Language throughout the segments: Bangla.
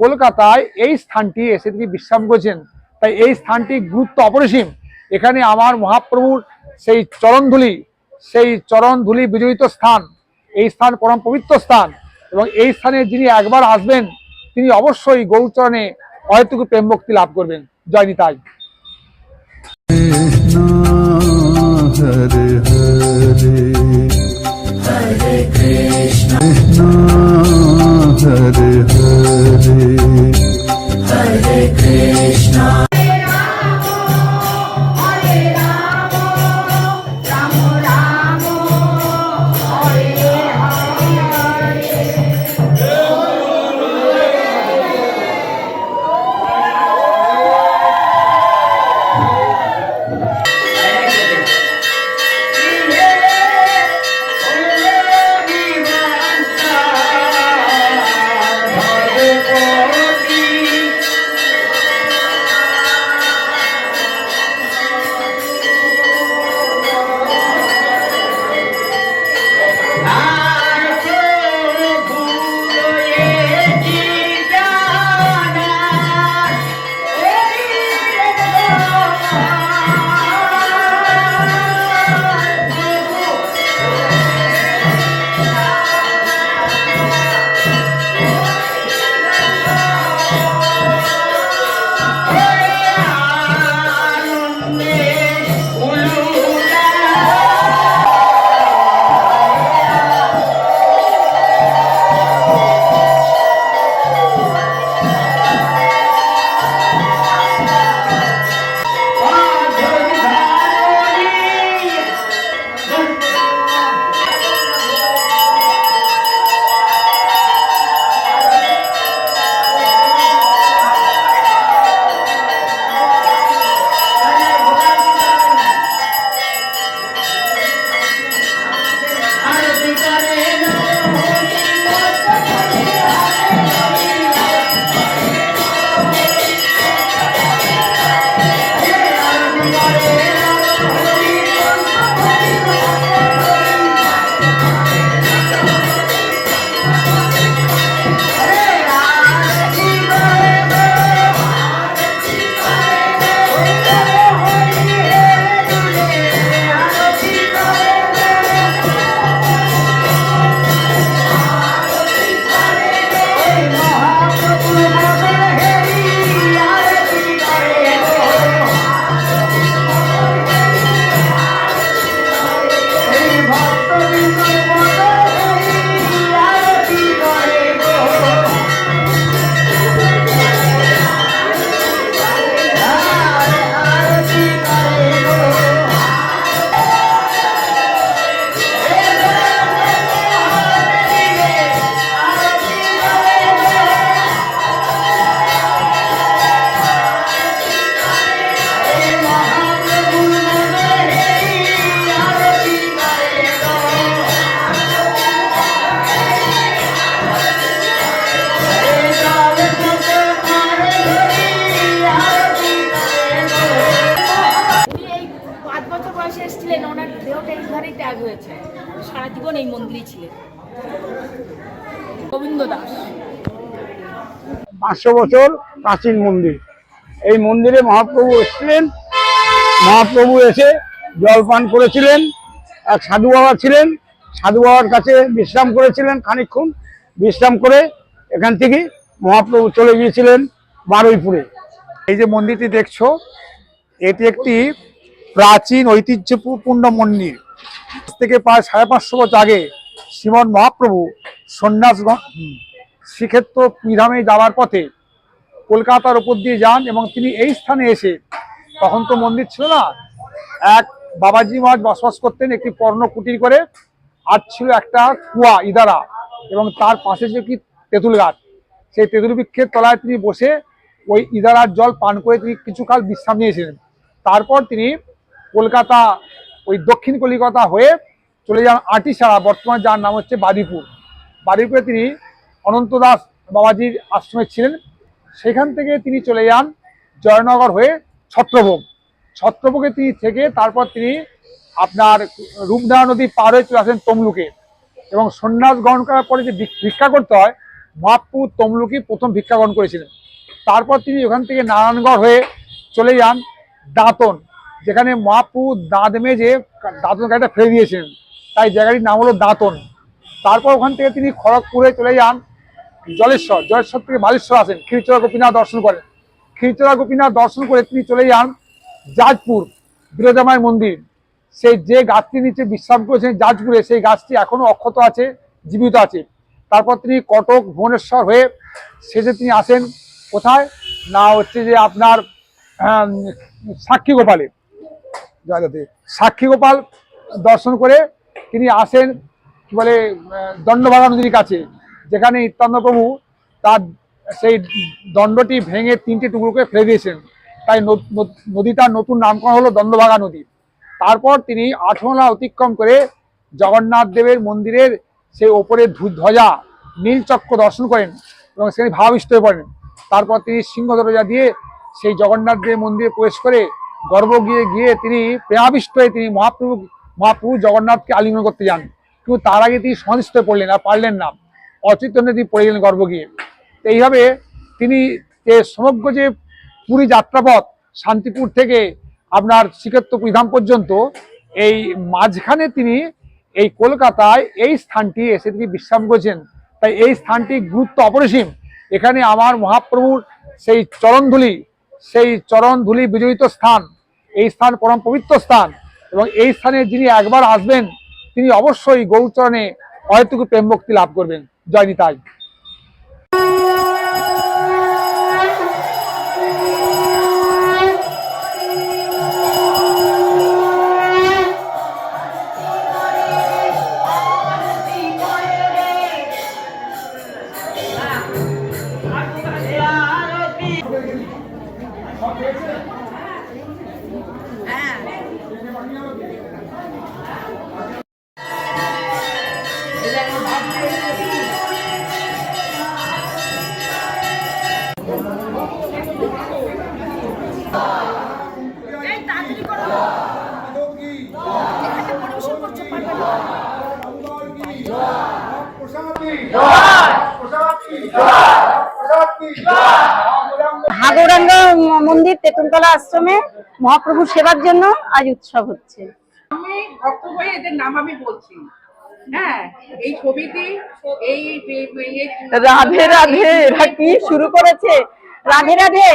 কলকাতায় এই স্থানটি এসে তিনি বিশ্রাম করেছেন। তাই এই স্থানটি গুরুত্ব অপরিসীম। এখানে আমার মহাপ্রভুর সেই চরণধুলি সেই চরণধুলি বিজড়িত স্থান, এই স্থান পরম পবিত্র স্থান এবং এই স্থানে যিনি একবার আসবেন, তিনি অবশ্যই গৌচরণে অহেতুকু প্রেম ভক্তি লাভ করবেন। জয় নিতাই। Hare জীবন এই মন্দিরেই ছিলেন। গোবিন্দ দাস। পাঁচশো বছর প্রাচীন মন্দির। এই মন্দিরে মহাপ্রভু এসেছিলেন। মহাপ্রভু এসে জলপান করেছিলেন। এক সাধু বাবা ছিলেন। সাধু বাবার কাছে বিশ্রাম করেছিলেন খানিকক্ষণ। বিশ্রাম করে এখান থেকে মহাপ্রভু চলে গিয়েছিলেন বারুইপুরে। এই যে মন্দিরটি দেখছ এটি একটি প্রাচীন ঐতিহ্যপূর্ণ মন্দির। থেকে প্রায় সাড়ে পাঁচশো বছর আগে শ্রীমন মহাপ্রভু সন্ন্যাস শ্রীক্ষেত্র পিধামে যাওয়ার পথে কলকাতার উপর দিয়ে যান এবং তিনি এই স্থানে এসে, তখন তো মন্দির ছিল না, এক বাবাজি মহারাজ বসবাস করতেন একটি পর্ণ কুটির করে, আর ছিল একটা কুয়া ইদারা এবং তার পাশে যে কি তেঁতুল গাছ, সেই তেঁতুল বৃক্ষের তলায় তিনি বসে ওই ইদারার জল পান করে তিনি কিছুকাল বিশ্রাম নিয়েছিলেন। তারপর তিনি কলকাতা ওই দক্ষিণ কলিকাতা হয়ে চলে যান আটিসারা বর্তমানে যার নাম হচ্ছে বাদিপুর। বাদিপুরে তিনি অনন্ত দাস বাবাজির আশ্রমে ছিলেন। সেখান থেকে তিনি চলে যান জয়নগর হয়ে ছত্রভোগ। ছত্রভোগে তিনি থেকে তারপর তিনি আপনার রূপনারা নদী পার হয়ে চলে আসেন তমলুকে এবং সন্ন্যাস গ্রহণ করার পরে যে ভিক্ষা করতে হয়, মহাপ্রভু তমলুকি প্রথম ভিক্ষা গ্রহণ করেছিলেন। তারপর তিনি ওখান থেকে নারায়ণগড় হয়ে চলে যান দাঁতন। যেখানে মহাপ্রভু দাঁত মেজে দাঁতন গাড়িটা ফেলে দিয়েছিলেন তাই জায়গাটির নাম হলো দাঁতন। তারপর ওখান থেকে তিনি খড়গপুরে চলে যান জলেশ্বর। জলেশ্বর থেকে বালেশ্বর আসেন ক্ষীরচরা গোপীনাথ দর্শন করেন। ক্ষীরচরা গোপীনাথ দর্শন করে তিনি চলে যান জাজপুর বিরোধামায় মন্দির। সেই যে গাছটি নিচে বিশ্রাম করেছেন জাজপুরে সেই গাছটি এখনও অক্ষত আছে, জীবিত আছে। তারপর তিনি কটক, ভুবনেশ্বর হয়ে শেষে তিনি আসেন। কোথায়? না হচ্ছে যে আপনার সাক্ষী গোপালে। জয়গাতে। সাক্ষী গোপাল দর্শন করে তিনি আসেন, কি বলে দণ্ডভাগা নদীর কাছে, যেখানে প্রভু তার সেই দণ্ডটি ভেঙে তিনটে টুকরো করে ফেলে দিয়েছেন। তাই নদীটার নতুন নামকরণ হলো দণ্ডভাগা নদী। তারপর তিনি আঠমলা অতিক্রম করে জগন্নাথ দেবের মন্দিরের সেই ওপরে ধ্বজা নীল চক্র দর্শন করেন এবং সেখানে ভাবাবিষ্ট হয়ে পড়েন। তারপর তিনি সিংহ দরজা দিয়ে সেই জগন্নাথ দেব মন্দিরে প্রবেশ করে গর্ব গিয়ে গিয়ে তিনি প্রেমাবিষ্ট হয়ে তিনি মহাপ্রভু মহাপ্রভু জগন্নাথকে আলিঙ্গন করতে যান। কিন্তু তার আগে তিনি সমাধিস্থ পড়লেন, আর পারলেন না। অচৈতন্য তিনি পড়ে গেলেন গর্ব গিয়ে এইভাবে তিনি যে সমগ্র যে পুরী যাত্রাপথ, শান্তিপুর থেকে আপনার শ্রীক্ষেত্রপুরী ধাম পর্যন্ত, এই মাঝখানে তিনি এই কলকাতায় এই স্থানটি এসে তিনি বিশ্রাম করেছেন। তাই এই স্থানটি গুরুত্ব অপরিসীম। এখানে আমার মহাপ্রভুর সেই চরণধুলি সেই চরণধুলি বিজড়িত স্থান এই স্থান পরম পবিত্র স্থান। এবং এই স্থানে যিনি একবার আসবেন, তিনি অবশ্যই গৌচরণে অহেতুকু প্রেম ভক্তি লাভ করবেন। জয় নিতাই। হাগৌরাঙ্গা মন্দির তেঁতুলতলা আশ্রমে মহাপ্রভুর সেবার জন্য আজ উৎসব হচ্ছে। আমি ভক্ত হয়ে এদের নাম আমি বলছি। হ্যাঁ রাধে রাধে এরা কি শুরু করেছে? রাধে রাধে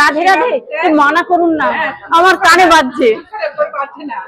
রাধে রাধে মানা করুন না আমার কানে বাজছে না।